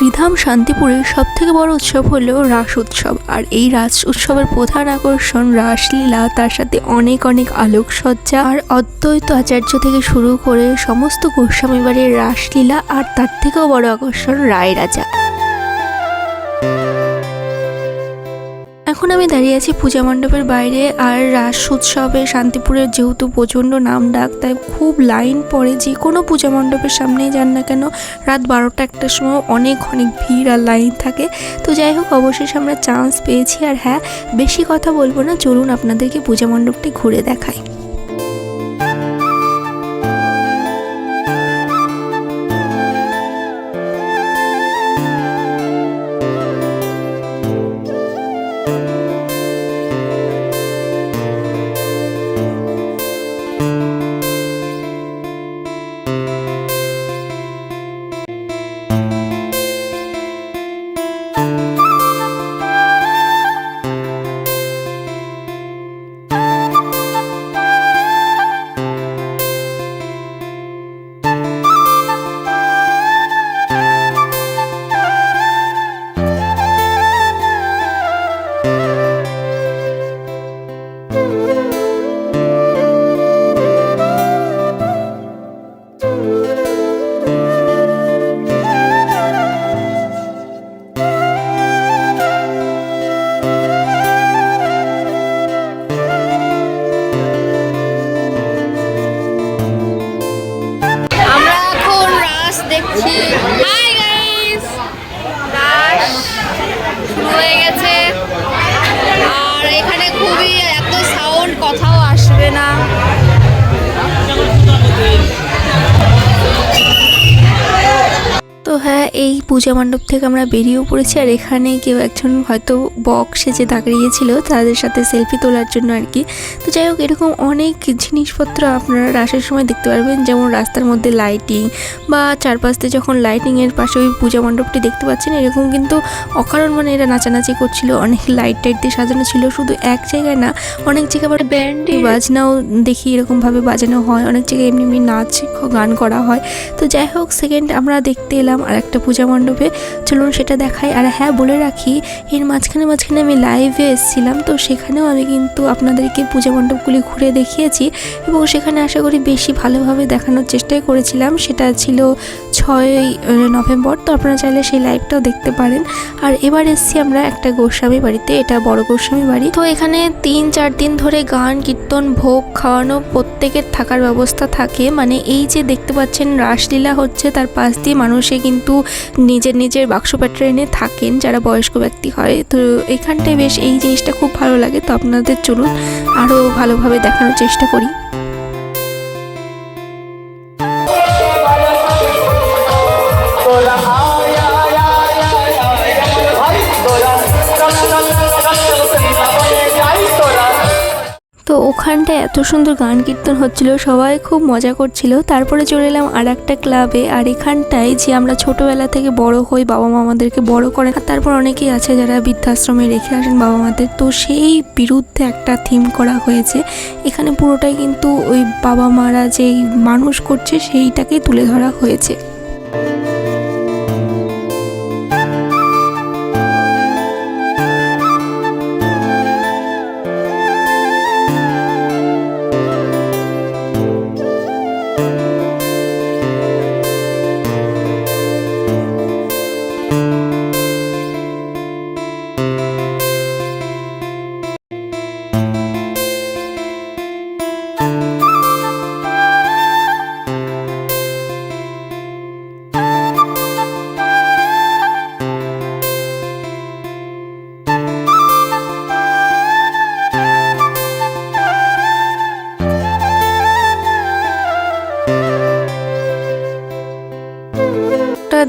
শ্রীধাম শান্তিপুরের সব থেকে বড় উৎসব হলো রাস উৎসব। আর এই রাস উৎসবের প্রধান আকর্ষণ রাসলীলা, তার সাথে অনেক অনেক আলোকসজ্জা আর অদ্বৈত আচার্য থেকে শুরু করে সমস্ত গোস্বামী বাড়ির রাসলীলা আর তার থেকেও বড় আকর্ষণ রায় রাজা এখন আমি দাঁড়িয়ে আছি পূজা মণ্ডপের বাইরে আর রাস উৎসবে শান্তিপুরের যেহেতু প্রচণ্ড নাম ডাক, তাই খুব লাইন পড়ে যে কোনো পূজা মণ্ডপের সামনেই যান না কেন, রাত বারোটা একটার সময় অনেক অনেক ভিড় আর লাইন থাকে। তো যাই হোক, অবশেষে আমরা চান্স পেয়েছি আর হ্যাঁ বেশি কথা বলব না, চলুন আপনাদেরকে পূজা মণ্ডপটি ঘুরে দেখাই। আসবে না। হ্যাঁ এই পূজা মণ্ডপ থেকে আমরা বেরিয়েও পড়েছি। আর এখানে কেউ একজন হয়তো বক সেজে দাঁড়িয়েছিল তাদের সাথে সেলফি তোলার জন্য আর কি। তো যাই হোক এরকম অনেক জিনিসপত্র আপনারা রাসের সময় দেখতে পারবেন। যেমন রাস্তার মধ্যে লাইটিং বা চারপাশ দিয়ে যখন লাইটিংয়ের পাশে ওই পূজা মণ্ডপটি দেখতে পাচ্ছেন এরকম কিন্তু অকারণ মানে এরা নাচানাচি করছিল অনেক লাইট টাইট দিয়ে সাজানো ছিল। শুধু এক জায়গায় না অনেক জায়গায় আবার ব্যান্ড বাজনাও দেখি এরকমভাবে বাজানো হয়। অনেক জায়গায় এমনি এমনি নাচ গান করা হয়। তো যাই হোক সেকেন্ড আমরা দেখতে এলাম আর একটা পূজা মণ্ডপে। চলুন সেটা দেখাই। আর হ্যাঁ বলে রাখি, এর মাঝখানে মাঝখানে আমি লাইভে এসেছিলাম, তো সেখানেও আমি কিন্তু আপনাদেরকে পূজা মণ্ডপগুলি ঘুরে দেখিয়েছি এবং সেখানে আশা করি বেশি ভালোভাবে দেখানোর চেষ্টাই করেছিলাম। সেটা ছিল ছয়ই নভেম্বর, তো আপনারা চাইলে সেই লাইভটাও দেখতে পারেন। আর এবার এসেছি আমরা একটা গোস্বামী বাড়িতে, এটা বড় গোস্বামী বাড়ি। তো এখানে তিন, চার দিন ধরে গান, কীর্তন, ভোগ, খাওয়ানো প্রত্যেকের থাকার ব্যবস্থা থাকে। মানে এই যে দেখতে পাচ্ছেন, রাসলীলা হচ্ছে, তার পাশ দিয়ে মানুষে কিন্তু নিজের নিজের বাক্স প্যাট্রে এনে থাকেন যারা বয়স্ক ব্যক্তি হয়। তো এখানটায় বেশ এই জিনিসটা খুব ভালো লাগে, তো আপনাদের চলুন আরও ভালোভাবে দেখানোর চেষ্টা করি। ওখানটায় এত সুন্দর গান কীর্তন হচ্ছিল, সবাই খুব মজা করছিল। তারপরে চলে এলাম আর একটা ক্লাবে, আর এখানটায় যে আমরা ছোটবেলা থেকে বড় হই, বাবা মা আমাদেরকে বড় করে আর তারপর অনেকেই আছে যারা বৃদ্ধাশ্রমে রেখে আসেন বাবা মাদের। তো সেই বিরুদ্ধে একটা থিম করা হয়েছে। এখানে পুরোটাই কিন্তু ওই বাবা মারা যেই মানুষ করছে, সেইটাকেই তুলে ধরা হয়েছে।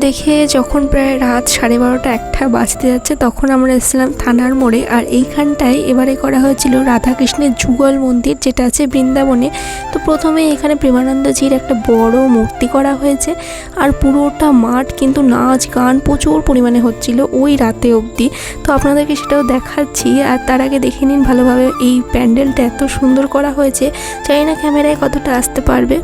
দেখে যখন প্রায় রাত সাড়ে বারোটা একটা বাজতে যাচ্ছে, তখন আমরা এসেছিলাম থানার মোড়ে। আর এইখানটায় এবারে করা হয়েছিল রাধাকৃষ্ণের যুগল মন্দির, যেটা আছে বৃন্দাবনে। তো প্রথমে এখানে প্রেমানন্দজির একটা বড় মূর্তি করা হয়েছে। আর পুরোটা মাঠ কিন্তু নাচ, গান প্রচুর পরিমাণে হচ্ছিল ওই রাতে অবধি। তো আপনাদেরকে সেটাও দেখাচ্ছি। আর তার আগে দেখে নিন ভালোভাবে এই প্যান্ডেলটা এত সুন্দর করা হয়েছে। জানি না ক্যামেরায় কতটা আসতে পারবে।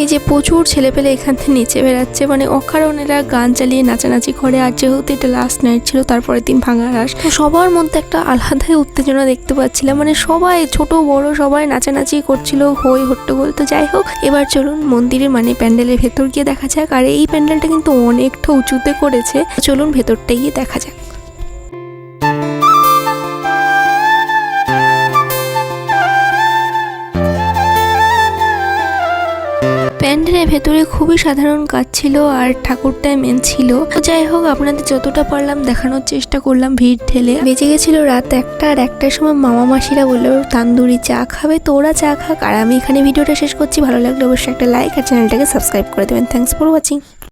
এই যে প্রচুর ছেলেপেলে এখান থেকে নিচে বেরাচ্ছে মানে অকারণ এরা গান চালিয়ে নাচানাচি করে, আর যেহেতু এটা লাস্ট নাইট ছিল, তারপরের দিন ভাঙা রাস সবার মধ্যে একটা আলাদাই উত্তেজনা দেখতে পাচ্ছিলাম মানে সবাই, ছোট, বড়, সবাই নাচানাচি করছিল, হই হট্টগোল তো যাই হোক, এবার চলুন মন্দিরের মানে প্যান্ডেলের ভেতর গিয়ে দেখা যাক, আর এই প্যান্ডেলটা কিন্তু অনেকটা উঁচুতে করেছে। চলুন ভেতরটা গিয়ে দেখা যাক। প্যান্ডেলের ভেতরে খুবই সাধারণ কাজ ছিল আর ঠাকুরটাই মেন ছিল। যাই হোক, আপনাদের যতটা পারলাম দেখানোর চেষ্টা করলাম ভিড় ঠেলে। বেঁচে গেছিল রাত একটা আর একটার সময় মামা মাসিরা বলল, তান্দুরি চা খাবে তো ওরা চা খাক। আর আমি এখানে ভিডিওটা শেষ করছি। ভালো লাগলে অবশ্যই একটা লাইক আর চ্যানেলটাকে সাবস্ক্রাইব করে দেবেন। Thanks for watching